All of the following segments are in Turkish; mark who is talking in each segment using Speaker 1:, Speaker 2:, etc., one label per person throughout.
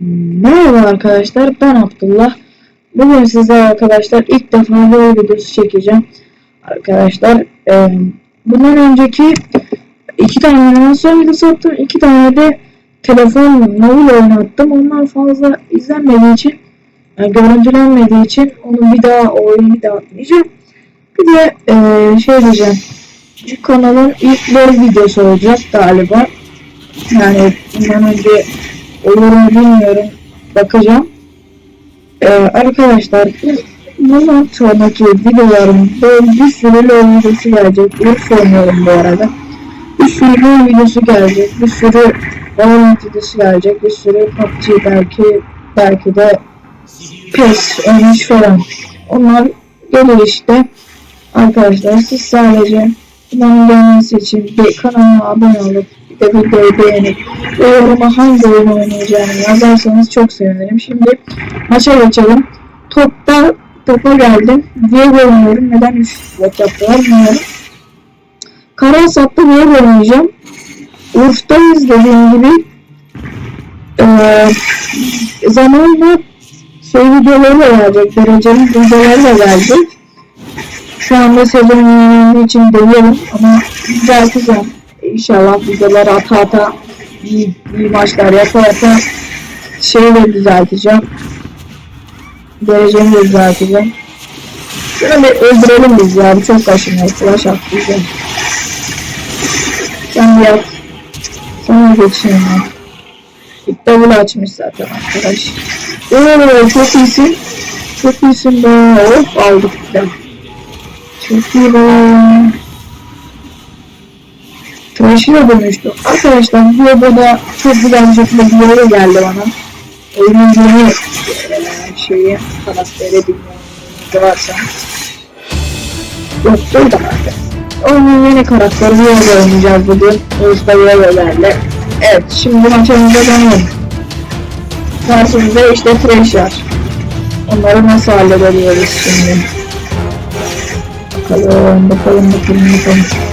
Speaker 1: Merhaba arkadaşlar ben Abdullah. Bugün size arkadaşlar ilk defa yol videosu çekeceğim. Arkadaşlar e, bundan önceki iki tane animasyon videosu attım. iki tane de telefon mobil oynattım. Onlar fazla izlenmediği için yani görüntülenmediği için onu bir daha o bir daha atmayacağım. Bir de e, şey diyeceğim. Şu kanalın ilk LoL videosu olacak galiba. Yani bundan önce olur mu bilmiyorum. Bakacağım. Ee, arkadaşlar bundan sonraki videolarım böyle bir sürü LoL videosu gelecek. Urf oynuyorum bu arada. Bir sürü LoL videosu gelecek. Bir sürü Valorant videosu gelecek. Bir sürü PUBG belki belki de PES, oynuş falan. Onlar gelir işte. Arkadaşlar siz sadece bunların gelmesi için bir kanalıma abone olup bir de videoyu beğenip yoruma hangi oyun oynayacağını yazarsanız çok sevinirim. Şimdi maça geçelim. Topta topa geldim. Diego oynuyorum. Neden 3 bot yaptılar bilmiyorum. Karasat'ta Diego oynayacağım. Urf'tayız dediğim gibi. Ee, zamanla şey videoları da gelecek. Dereceli videoları da gelecek. Şu anda sezon için deliyorum ama düzelteceğim. İnşallah videoları ata ata iyi, iyi maçlar yapa yapa şeyi de düzelteceğim. Derecemi de düzelteceğim. Şunu bir öldürelim biz ya. Bu çok kaşınıyor. Flash atlayacağım. Sen bir yap. Sana geçeyim ben. İlk double açmış zaten arkadaş. Oo çok iyisin. Çok iyisin be. Hop aldık bir de. Çok iyi be. Da dönüştü. Arkadaşlar bu videoda çok güzel bir şekilde bir yere geldi bana. Oyunun yeni şeyi, bilmiyorum ne varsa. Yok de vardı. Oyunun yeni karakteri bir yere oynayacağız bugün. Usta yerlerle. Evet şimdi maçımıza dönelim. Karşımızda işte Trash var. Onları nasıl halledebiliriz şimdi? Bakalım, bakalım, bakalım, bakalım.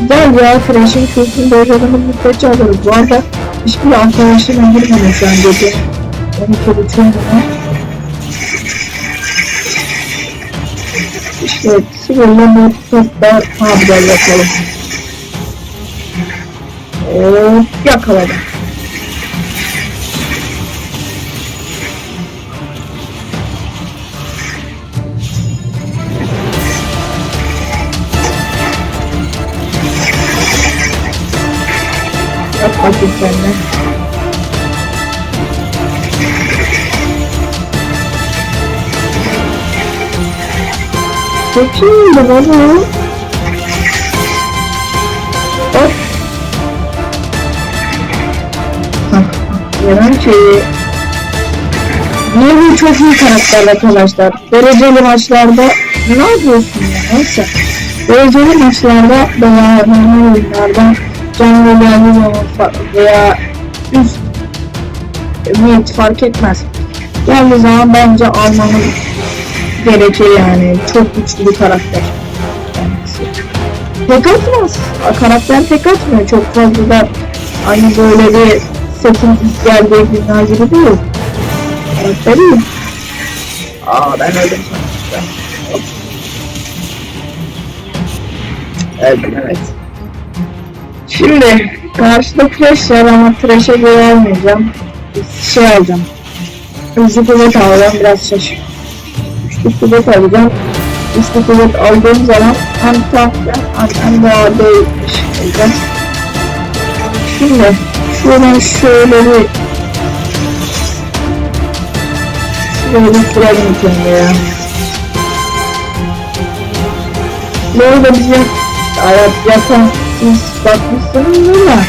Speaker 1: Güzel ya, Fresh'in kültüründe yaşadığımız müddetçe alırız. Bu arada hiçbir arkadaşımla girmedim an gece. 12 buçuğum bunu. İşte bu topla haberi yapalım. Hop, yakaladım. Sen de. Çok iyi baba. Hah, Yalan şeyi. Niye bu çok iyi karakter arkadaşlar? Dereceli maçlarda ne yapıyorsun ya? Neyse. Dereceli maçlarda normal oyunlarda geldiği zaman fa- veya üst niyet fark etmez. Geldiği zaman bence almamız gerekir yani. Çok güçlü bir karakter. kendisi. Tek atmaz. Karakter tek atmıyor. Çok fazla da aynı böyle bir setin ilk geldiği günler gibi değil. Karakter iyi. Aa ben öldüm sanmıştım. Öldüm evet. Şimdi karşıda trash var ama trash'e göre almayacağım. Şey alacağım. Üçlü kuvvet alacağım biraz şaş. Üçlü kuvvet alacağım. Üçlü kuvvet aldığım zaman hem tankta hem, daha değilmiş olacağız. Şimdi şuradan şöyle bir şöyle bir kuralım kendine. Bu arada bizim hayat yapan bakmışsınız ama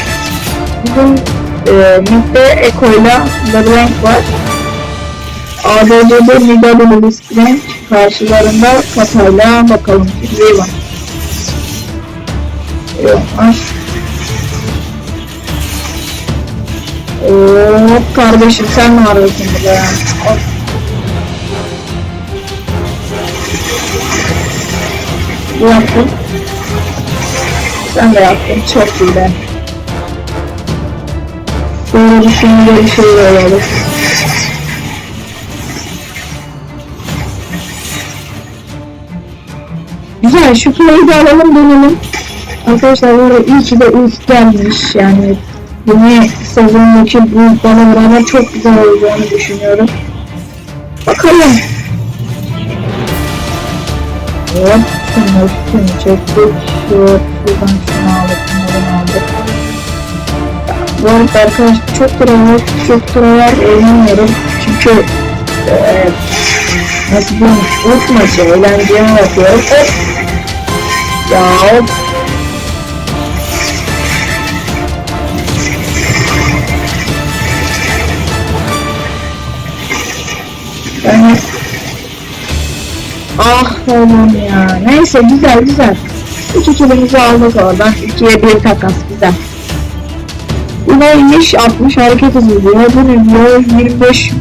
Speaker 1: bizim e, Mid'de Eko'yla LeBlanc var. ADC'de Nidal'ın Blitzcrank karşılarında Kata'yla bakalım kimliği var. Yokmuş. Hop kardeşim sen ne arıyorsun burada ya? Hop. Bu. Ben de yaptım çok güzel. Böyle düşünce bir şey olur. Güzel şu play'i de alalım dönelim. Arkadaşlar böyle iyi ki de ilk gelmiş yani. Yeni sezondaki bu bana beraber çok güzel olacağını düşünüyorum. Bakalım. Evet şunu şunu çektik. Şu şuradan şunu aldık. Bunları aldık. Bu arada arkadaşlar çok lira var. Çok lira var. Eğleniyorum. Çünkü nasıl diyeyim? Unutmaca. Eğlenceye yapıyorum. Hop. Ya hop. Ah oğlum ya. Neyse güzel güzel. İki kilimizi aldık oradan. İkiye bir takas güzel. Bu neymiş? 60 hareket hızı diyor. Bu ne diyor? 25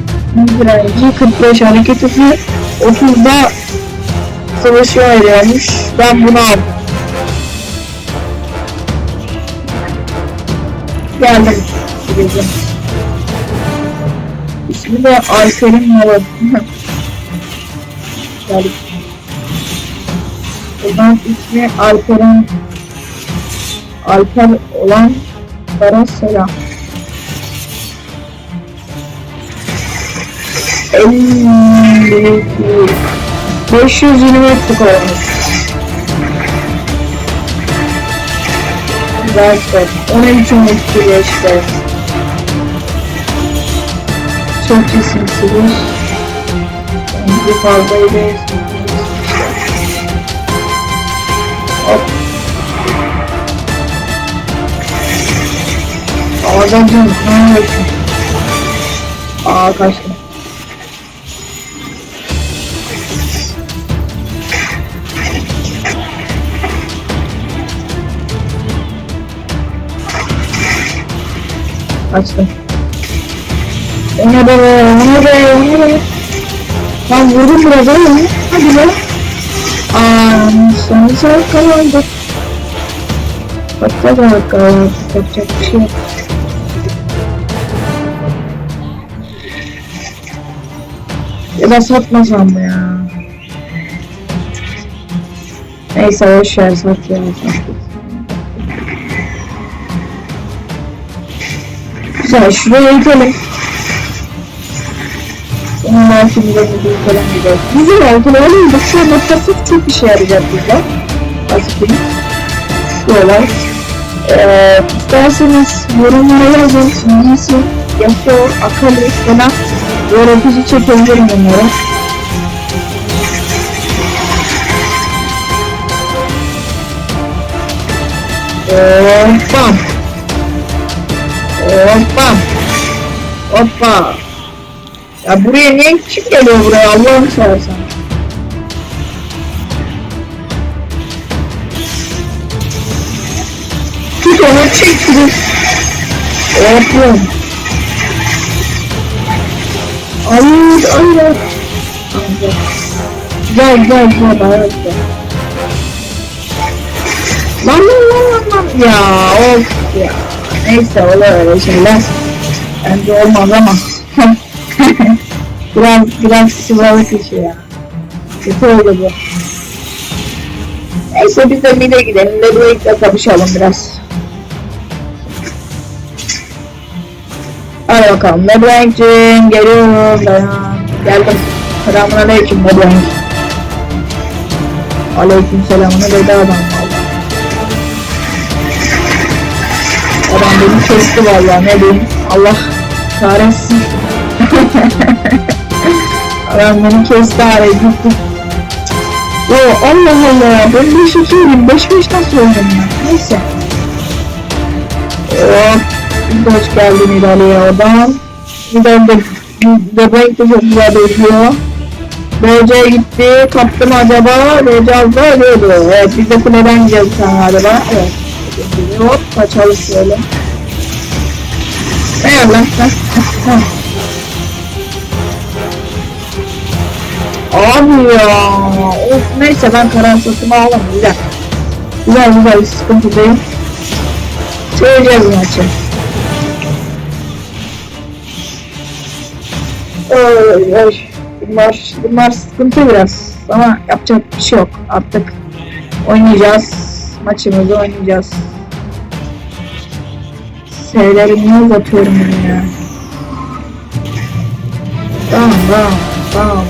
Speaker 1: direnci, 45 hareket hızı, 30'da savaşı veriyormuş. Ben bunu aldım. Geldim. Gideceğim. İsmi de Alper'in malı. Geldik. Buradan ismi Alper'in Alper olan Bara selam. 52 520 ettik olmuş. İşte. Onun için mutlu işte. Çok iyisiniz. Bir fazlaydı. Hop. Ağadan canım. Ne yapıyorsun? Aa kaçtım. Kaçtım. Ona be, ona be, ona be. Ben vurdum biraz ama. Hadi be. Aa, sonuçta kaldı. Bakacak bakalım. Yapacak bir şey yok. Ya da satmasam mı ya? Neyse boş ver sat ya. sat. Güzel şuraya gidelim. Oldu oğlum. Bak şu anda pasif çok işe yarayacak bize. Pasifin. Şu olay. Ee, isterseniz yorumlara yazın. İngilizce, Yasuo, Akali falan öğretici çekebilirim onlara. Hoppa. Hoppa. Hoppa. Ya buraya niye kim geliyor buraya Allah'ını seversen. Tut onu çek şunu. Hoppa. Hayır, hayır. Gel, gel, gel, hayır, gel. Lan lan lan lan lan. Ya of ya. Neyse olur öyle şeyler. Bence olmaz ama. biraz biraz sıvalık işi ya. Kötü oldu bu. Neyse biz de mide gidelim. Bedwait'le kapışalım biraz. Hadi bakalım. Bedwait'cim geliyorum. Dayan. Geldim. Selamun aleyküm Bedwait. Aleyküm selamını dedi adam valla. Adam beni kesti valla ne diyeyim. Allah kahretsin. Adam beni kesti abi gitti. Yo Allah Allah ben 5 2 yiyeyim 5 5 nasıl oldum ya neyse. Hop. Hoş geldin İdali'ye oradan. İdali de bebek de çok güzel bekliyor. BC gitti. Kaptı mı acaba? BC az da ölüyordu. Evet biz de kuleden gideceğiz sen galiba. Evet. Hop kaçalım şöyle. Ne Abi ya. Of neyse ben karar satımı alalım. Güzel. Güzel güzel sıkıntı değil. Söyleyeceğiz maçı. Oy oy. Bunlar, bunlar sıkıntı biraz. Ama yapacak bir şey yok artık. Oynayacağız. Maçımızı oynayacağız. Sevlerimi niye uzatıyorum ya? Tamam tamam tamam.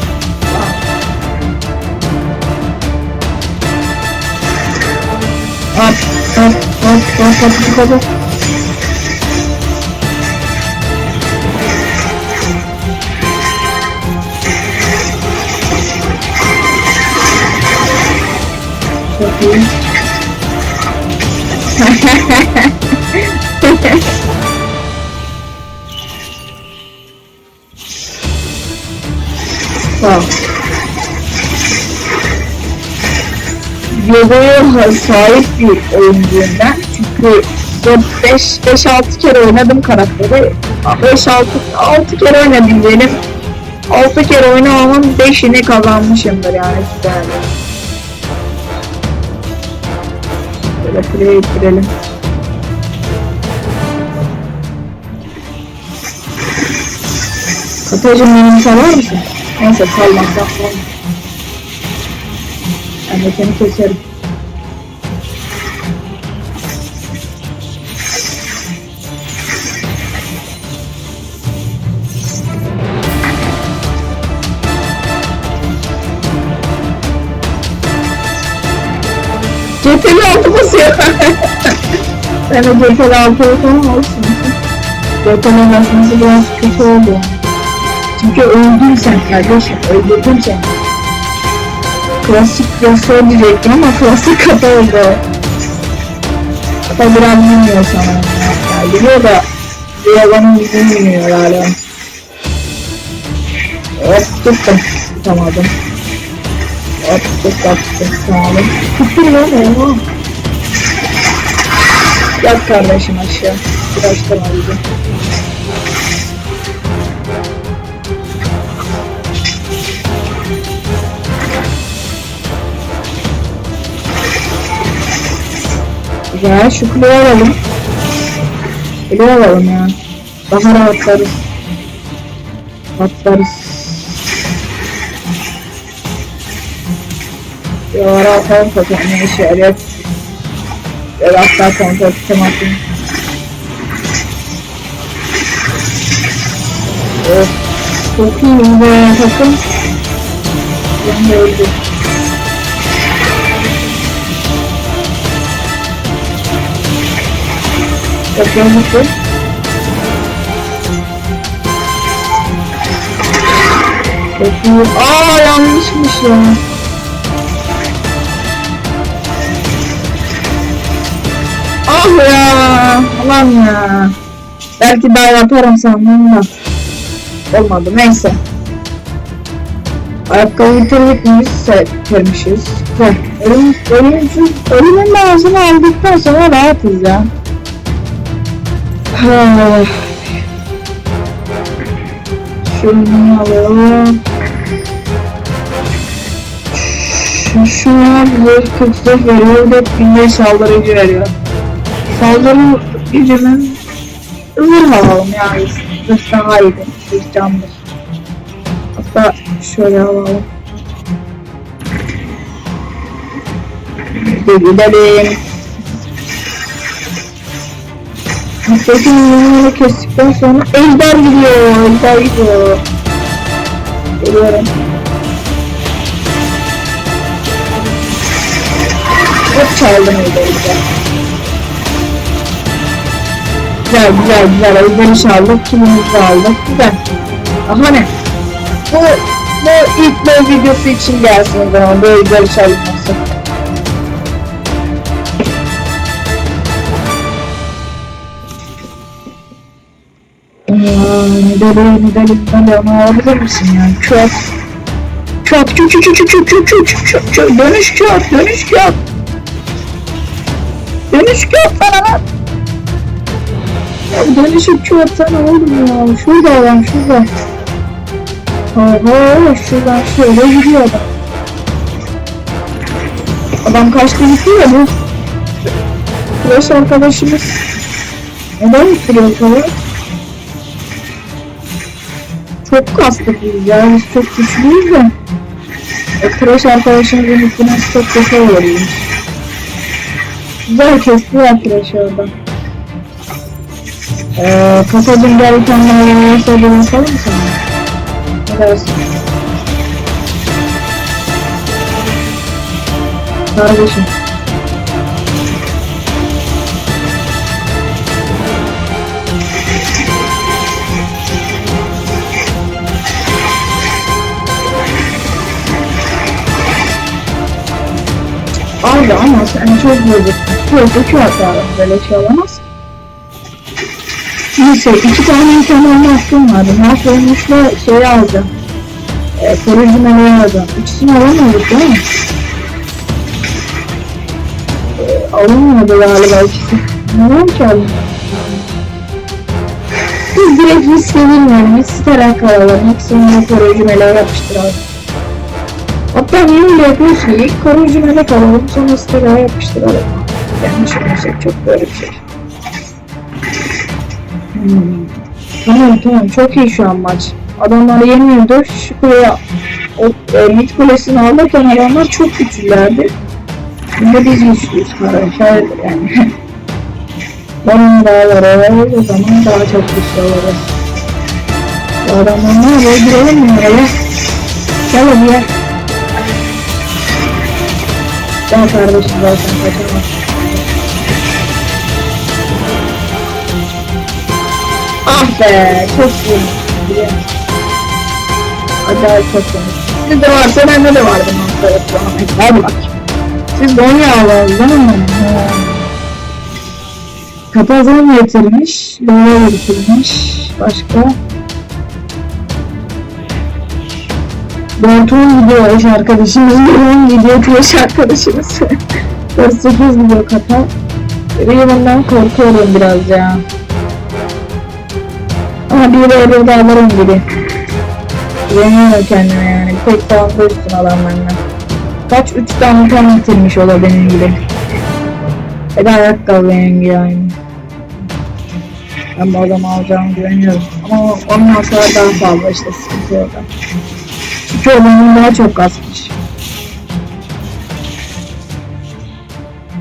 Speaker 1: 啊啊啊啊！哈哈哈哈哈！Yogo'ya sahip bir oyuncuyum. Çünkü 5-6 kere oynadım karakteri. 5-6 6 kere oynadım diyelim. 6 kere oynamamın 5'ini kazanmışımdır yani güzel. Böyle play ettirelim. Katacım beni salar mısın? Neyse salmazsan salma. Ben de seni keserim. Ceteli altı basıyor. ben de ceteli altı yapamam olsun. Ceteli basması biraz kötü oldu. Çünkü öldün sen kardeşim, öldürdüm seni. Klasik ressort diyecektim ama klasik kata oldu. Kata biraz bilmiyor sana. Yani biliyor da yüzünü bilmiyor hala. Hop tuttum. Tutamadım. Hop tuttum. Tutamadım. Tuttum lan oha. Yat kardeşim aşağı. Biraz bizi. Güzel şu kuleyi alalım. Kuleyi alalım ya. Daha rahatlarız. Rahatlarız. Ya rahatalım zaten ne işe yarıyor. Böyle hatta kontrol tutamazsın. Evet. Çok iyi be takım. Ben de öldüm. Mutlu. Çok iyi. Aa yanlışmış ya. Ah ya. Aman ya. Belki daha yaparım sandım da. Olmadı neyse. Ayakkabı bitirdik mi? Bitirmişiz. Güzel. Ölüm, ölümsüz, ölümün ağzını aldıktan sonra rahatız ya. Ah. Şunu alalım. Şu, şu an 44 veriyor ve binye saldırı gücü veriyor. Saldırı gücünün zırh alalım yani. Zırh daha iyiydi. Zırh candır. Hatta şöyle alalım. Bir gidelim. Mutlaka yumruğunu kestikten sonra ejder gidiyor, ejder gidiyor. Geliyorum. Hop çaldım ejderi. Güzel güzel güzel ejderi çaldık, kimimizi aldık, güzel. Aha ne? Bu, bu ilk bol videosu için gelsin o zaman, böyle ejderi çalınması. Medalya, medalya, medalya onu alabilir misin yani? Kağıt. Kağıt, kağıt, kağıt, kağıt, kağıt, kağıt, kağıt, kağıt, kağıt, dönüş kağıt, dönüş kağıt. Dönüş kağıt sana lan. Ya dönüşüp kağıt sana oğlum ya. Şurada adam, şurada. Oho, şuradan şöyle gidiyor adam. Adam kaçtı gitti ya bu. Flash arkadaşımız. Neden gittiriyor falan? Çok kastık biz ya. Çok güçlüyüz de. Tıraş arkadaşımızın üstüne çok kötü oluyoruz. Güzel kestiler Flash'ı orada. Ee, gel kendine yemeğe söyleyeyim yapalım mı sana? Ne dersin? Kardeşim. Abi ama sen çok bozuk. Çok iki hatalı böyle şey olamaz. Neyse iki tane imkanlarını hakkım vardı. Mahvolmuşla şeyi alacağım. E, koruyucu meleği alacağım. İkisini alamıyorduk değil mi? E, alınmıyordu galiba ikisi. Neden ki alınmıyor? Biz direkt riske girmeyelim. Biz siterak kalalım. Maksimum koruyucu meleği yapıştıralım. Hatta niye öyle yapıyoruz ki? İlk koruyucu melek alalım sonra sitera yapıştıralım. Yanlış olmayacak çok böyle bir şey. Hmm. Tamam tamam çok iyi şu an maç. Adamlar yemiyordu. Şu kuleye o e, mid kulesini alırken adamlar çok güçlülerdi. Şimdi biz güçlüyüz arkadaşlar yani. Onun dağları o zaman daha çok güçlü oluruz. Adamlar ne yapıyor? Girelim mi oraya? Gel hadi Gel kardeşim zaten kaçamaz. Ah be çok iyi. Acayip çok iyi. Sizde varsa bende de vardı mantığı. Hadi bak. Siz Gonyalı'nız değil mi? Kapazan getirmiş. Lola getirmiş. Başka? Bartuğun gidiyor eş arkadaşımız. Benim gidiyor eş arkadaşımız. 48 gidiyor kapa. Riven'dan korkuyorum biraz ya. Ama biri oraya da alırım gibi. Güveniyorum kendime yani. Tek puanda üstün adam benden. Kaç? 3 tane tam bitirmiş o benim gibi. Bir de ayakkabı benim gibi aynı. Ben bu adamı alacağımı güveniyorum. Ama onun hasarı daha fazla işte sıkıntı yok. Çünkü adamın daha çok kasmış.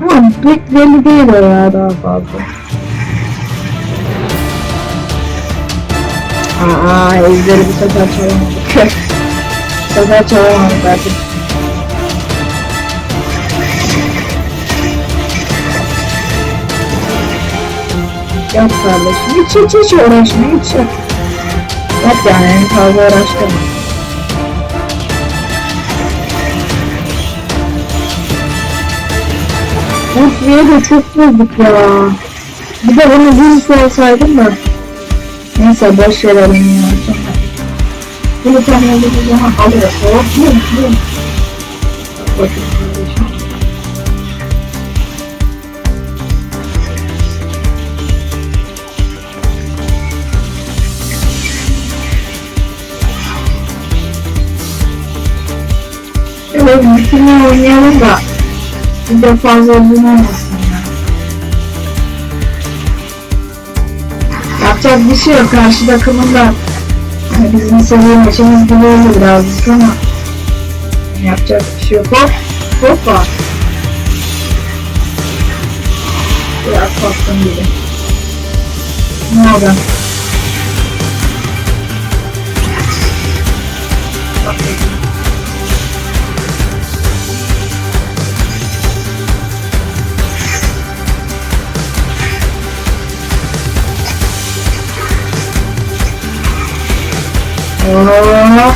Speaker 1: Ama pek belli değil o ya daha fazla. Aa, ezleri bu sefer çalamadık. bu sefer çalamadık artık. Yap kardeşim. Hiç hiç hiç uğraşma hiç yap. Yap yani fazla uğraştırma. Of ya da çok bozduk ya. Bir de bunu virüs olsaydım da. Neyse boş verelim ya. Bunu tam olduğu zaman alırız. Hop bum bum. Bakın. Evet, bitirmeyi oynayalım da de fazla uzun olmasın ya. Yapacak bir şey yok. Karşı takımın da bizim seviye maçımız gibi oldu birazcık ama yapacak bir şey yok. Hop, hoppa. Biraz bastım gibi. Ne oldu? Hop.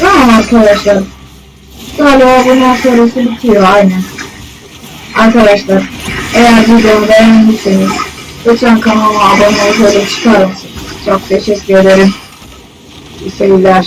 Speaker 1: Tamam arkadaşlar. Galiba bundan sonrası bitiyor aynen. Arkadaşlar eğer videomu beğendiyseniz lütfen kanalıma abone olup çıkar? Çok teşekkür ederim. İyi seyirler.